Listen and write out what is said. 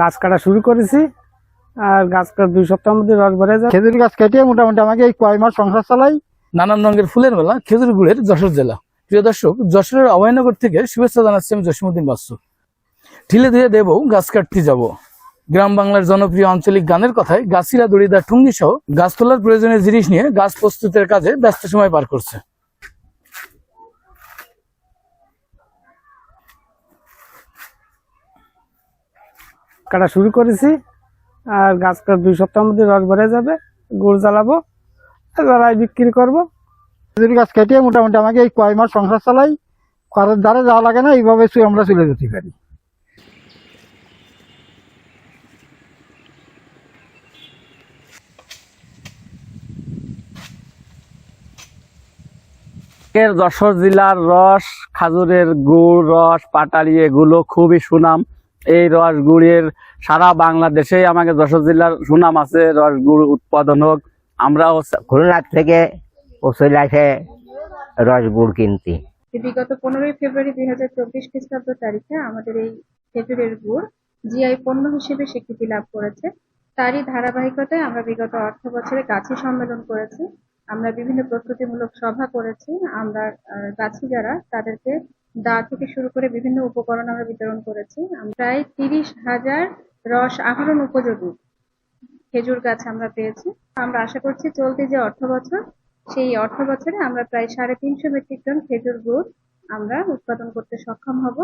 গাছ কাটা শুরু করেছি আর গাছ কাটা দুই সপ্তাহের মধ্যে রস ভরে যায় খেজুর গাছ কেটে মোটামুটি আমাকে এই কয় মাস সংসার চালাই। নানান রঙের ফুলের মেলা খেজুর গুড়ের যশোর জেলা। প্রিয় দর্শক যশোরের অভয়নগর থেকে শুভেচ্ছা জানাচ্ছি আমি জসীমুদ্দিন বাসু ঢিলে ধুয়ে দেব গাছ কাটতে যাব। গ্রাম বাংলার জনপ্রিয় আঞ্চলিক গানের কথায় গাছিরা দড়িদা ঠুঙ্গি সহ গাছ তোলার প্রয়োজনীয় জিনিস নিয়ে গাছ প্রস্তুতের কাজে ব্যস্ত সময় পার করছে। কাটা শুরু করেছি। আর গাছ কাটা দুই সপ্তাহের মধ্যে রস ভরে যাবে গুড় জ্বালাবো জ্বালাই বিক্রি করব। যদি গাছ কেটে মোটামুটি আমাকে এই কয় মাস সংসার চালাই কারোর দ্বারা যাওয়া লাগে না এইভাবে শুয়ে আমরা চলে যেতে পারি। এর যশোর জেলার রস খাজুরের গুড় রস পাটালি এগুলো খুবই সুনাম। এই রস গুড়ের সারা বাংলাদেশে আমাকে যশোর জেলার সুনাম আছে রস গুড় উৎপাদন হোক। আমরাও খুলনা থেকে ও চলে আসে রস গুড় কিনতে। বিগত পনেরোই ফেব্রুয়ারি দুই হাজার চব্বিশ খ্রিস্টাব্দ তারিখে আমাদের এই খেজুরের গুড় জিআই পণ্য হিসেবে স্বীকৃতি লাভ করেছে। তারই ধারাবাহিকতায় আমরা বিগত অর্থ বছরে গাছি সম্মেলন করেছি। আমরা বিভিন্ন প্রস্তুতিমূলক সভা করেছি। আমরা গাছি যারা তাদেরকে দা থেকে শুরু করে বিভিন্ন উপকরণ আমরা বিতরণ করেছি। প্রায় তিরিশ হাজার রস আহরণ উপযোগী খেজুর গাছ আমরা পেয়েছি। আমরা আশা করছি চলতি যে অর্থ বছর, সেই অর্থ বছরে আমরা প্রায় সাড়ে তিনশো মেট্রিক টন খেজুর গুড় আমরা উৎপাদন করতে সক্ষম হব।